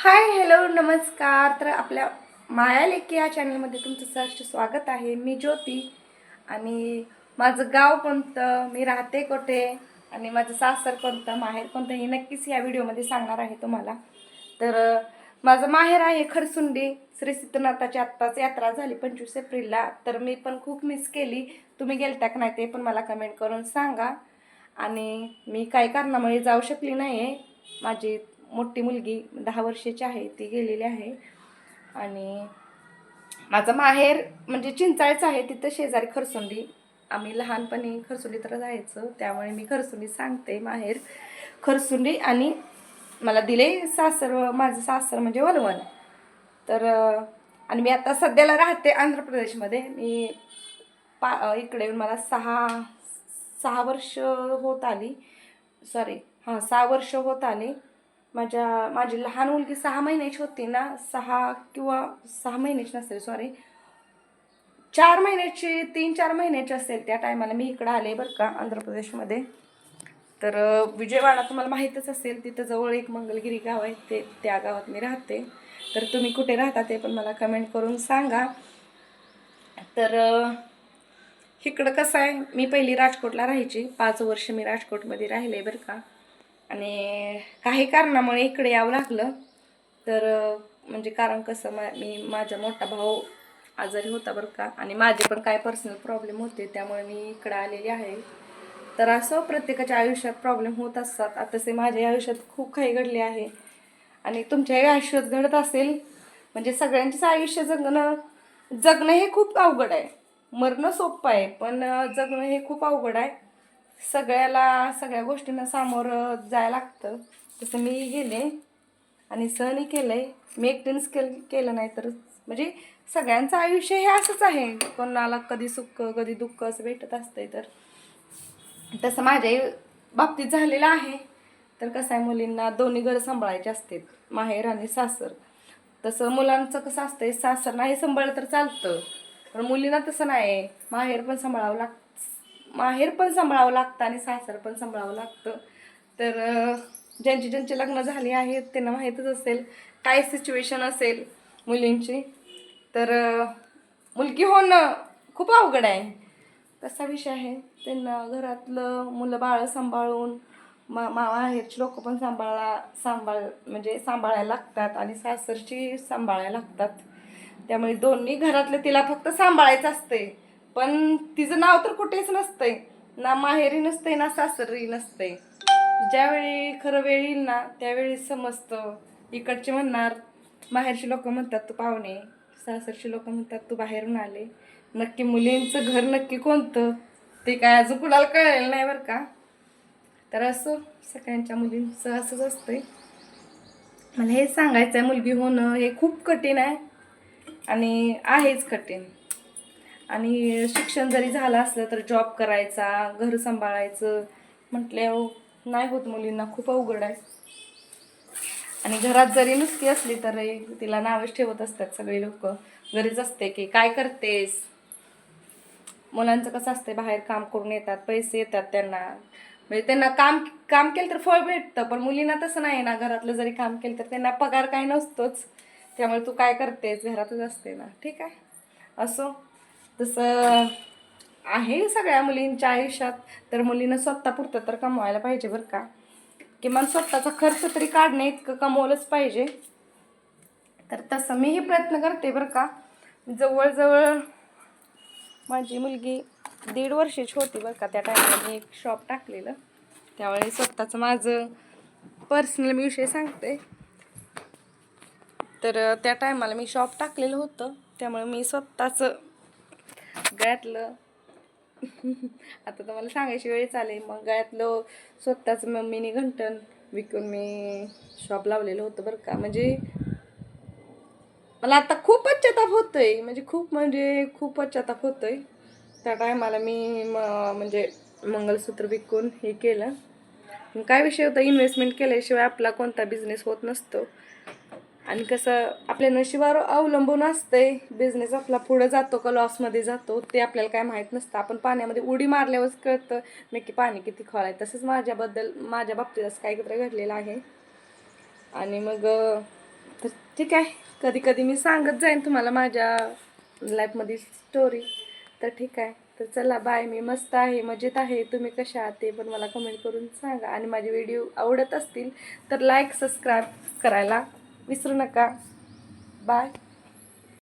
Hi hello नमस्कार. तर आपल्या माया लेखी या चॅनलमध्ये तुमचं सहर्ष स्वागत आहे. मी ज्योती आणि माझं गाव कोणतं? मी राहते कुठे? आणि माझं सासर कोणतं? माहेर कोणतं? हे नक्कीच या व्हिडिओमध्ये सांगणार आहे तुम्हाला. तर माझं माहेर आहे खरसुंडी. श्री सिद्धनाथाची आत्ताच यात्रा झाली पंचवीस एप्रिलला. तर मी पण खूप मिस केली. तुम्ही गेलता का नाही ते पण मला कमेंट करून सांगा. आणि मी काही कारणामुळे जाऊ शकली नाही आहे माझी मोठी मुलगी दहा वर्षाची आहे ती गेलेली आहे. आणि माझं माहेर म्हणजे चिंचाळीच आहे तिथं शेजारी खरसुंडी. आम्ही लहानपणी खरसुंडीत जायचं त्यामुळे मी खरसुंडी सांगते माहेर. खरसुंडी आणि मला दिले सासर माझं सासर म्हणजे वलवण तर आणि मी आता सध्याला राहते आंध्र प्रदेशमध्ये मी पा इकडे येऊन मला सहा सहा वर्ष होत आली. सॉरी हां सहा वर्ष होत आली. माझ्या माझी लहान मुलगी सहा महिन्याची होती ना सहा किंवा सहा महिन्याची नसेल सॉरी चार महिन्याची तीन चार महिन्याची असेल त्या टायमाला मी इकडं आले बरं का आंध्र प्रदेशमध्ये तर विजयवाडा तुम्हाला माहीतच असेल तिथं जवळ एक मंगलगिरी गाव आहे ते त्या गावात मी राहते. तर तुम्ही कुठे राहता ते पण मला कमेंट करून सांगा. तर इकडं कसं आहे मी पहिली राजकोटला राहायची. पाच वर्ष मी राजकोटमध्ये राहिले बरं का. आणि काही कारणामुळे इकडे यावं लागलं. तर म्हणजे कारण कसं मा मी माझा मोठा भाऊ आजारी होता बरं का. आणि माझे पण काय पर्सनल प्रॉब्लेम होते त्यामुळे मी इकडं आलेली आहे. तर असं प्रत्येकाच्या आयुष्यात प्रॉब्लेम होत असतात. आता तसे माझ्या आयुष्यात खूप काही घडले आहे. आणि तुमच्याही आयुष्यात घडत असेल म्हणजे सगळ्यांचेच आयुष्य जगणं जगणं हे खूप अवघड आहे. मरणं सोपं आहे पण जगणं हे खूप अवघड आहे. सगळ्याला सगळ्या गोष्टींना सामोरं जायला लागतं. तसं मी गेले आणि सहनही केलं आहे मी एकटीनंच केलं केलं नाही तर म्हणजे सगळ्यांचं आयुष्य हे असंच आहे. कोणाला कधी सुख कधी दुःख असं भेटत असतंय तर. तसं माझ्याही बाबतीत झालेलं आहे. तर कसं आहे मुलींना दोन्ही घरं सांभाळायचे असते माहेर आणि सासर. तसं मुलांचं कसं असतंय सासर नाही सांभाळलं तर चालतं. पण मुलींना तसं नाही माहेर पण सांभाळावं लागतं. माहेर पण सांभाळावं लागतं आणि सासर पण सांभाळावं लागतं. तर ज्यांची ज्यांची लग्न झाली आहेत त्यांना माहीतच असेल काय सिच्युएशन असेल मुलींची. तर मुलगी होणं खूप अवघड आहे. कसा विषय आहे. त्यांना घरातलं मुलं बाळं सांभाळून मा मा माहेरची लोक पण सांभाळा सांभाळ म्हणजे सांभाळायला लागतात आणि सासरची सांभाळायला लागतात. त्यामुळे दोन्ही घरातलं तिला फक्त सांभाळायचं असते पण तिचं नाव तर कुठेच नसतंय. ना माहेरी नसतंय ना सासरी नसतंय. ज्यावेळी खरं वेळ येईल ना त्यावेळी समजतं. इकडचे म्हणणार माहेरची लोक म्हणतात तू पाहुणे. सासरची लोक म्हणतात तू बाहेरून आले नक्की मुलींचं घर नक्की कोणतं? ते काय अजून कुणाला कळलेलं नाही बरं का? तर असं सगळ्यांच्या मुलींचं असंच असतंय. मला हे सांगायचं आहे मुलगी होणं हे खूप कठीण आहे आणि आहेच कठीण. आणि शिक्षण जरी झालं असलं तर जॉब करायचा घर सांभाळायचं म्हटल्यावर नाही होत मुलींना खूप अवघड आहे. आणि घरात जरी नुसती असली तर तिला नावच ठेवत असतात सगळे लोक. घरीच असते की काय करतेस? मुलांचं कसं असते बाहेर काम करून येतात पैसे येतात त्यांना. म्हणजे त्यांना काम काम केलं तर फळ भेटतं पण मुलींना तसं नाही ना. घरातलं जरी काम केलं तर त्यांना पगार काही नसतोच. त्यामुळे तू काय करतेस? घरातच असते ना. ठीक आहे? असो. तसं आहे सगळ्या मुलींच्या आयुष्यात. तर मुलीनं स्वतः पुरतं तर कमवायला पाहिजे बरं का. किमान स्वतःचा खर्च तरी काढणे इतकं कमवलंच पाहिजे. तर तसं मीही प्रयत्न करते बरं का. जवळजवळ माझी मुलगी दीड वर्षाची होती बरं का. त्या टायमाला मी एक शॉप टाकलेलं. त्यावेळी स्वतःचं माझं पर्सनल मी विषय सांगते. तर त्या टायमाला मी शॉप टाकलेलं होतं. त्यामुळे मी स्वतःचं गळ्यातलं. आता तुम्हाला सांगायची वेळ चालेल मग गळ्यातलं स्वतःच मम्मीने घंटण विकून मी शॉप लावलेलं होतं बरं का. म्हणजे मला आता खूप पश्चाताप होतोय. म्हणजे खूप म्हणजे खूप पश्चाताप होतोय. त्या टायमाला मी म- म्हणजे मंगलसूत्र विकून हे केलं. काय विषय होता? इन्व्हेस्टमेंट केल्याशिवाय आपला कोणता बिझनेस होत नसतो. आणि कसं आपल्या नशिबावर अवलंबून असतंय. बिझनेस आपला पुढं जातो का लॉसमध्ये जातो ते आपल्याला काय माहीत नसतं. आपण पाण्यामध्ये उडी मारल्यावरच कळतं नक्की पाणी किती खोल आहे. तसंच माझ्याबद्दल माझ्या बाबतीत असं काहीतरी घडलेलं आहे. आणि मग तर ठीक आहे. कधी कधी मी सांगत जाईन तुम्हाला माझ्या लाईफमधील स्टोरी तर ठीक आहे. तर चला बाय मी मस्त आहे मजेत आहे. तुम्ही कशा आहात ते पण मला कमेंट करून सांगा. आणि माझे व्हिडिओ आवडत असतील तर लाईक सबस्क्राईब करायला विसरू नका बाय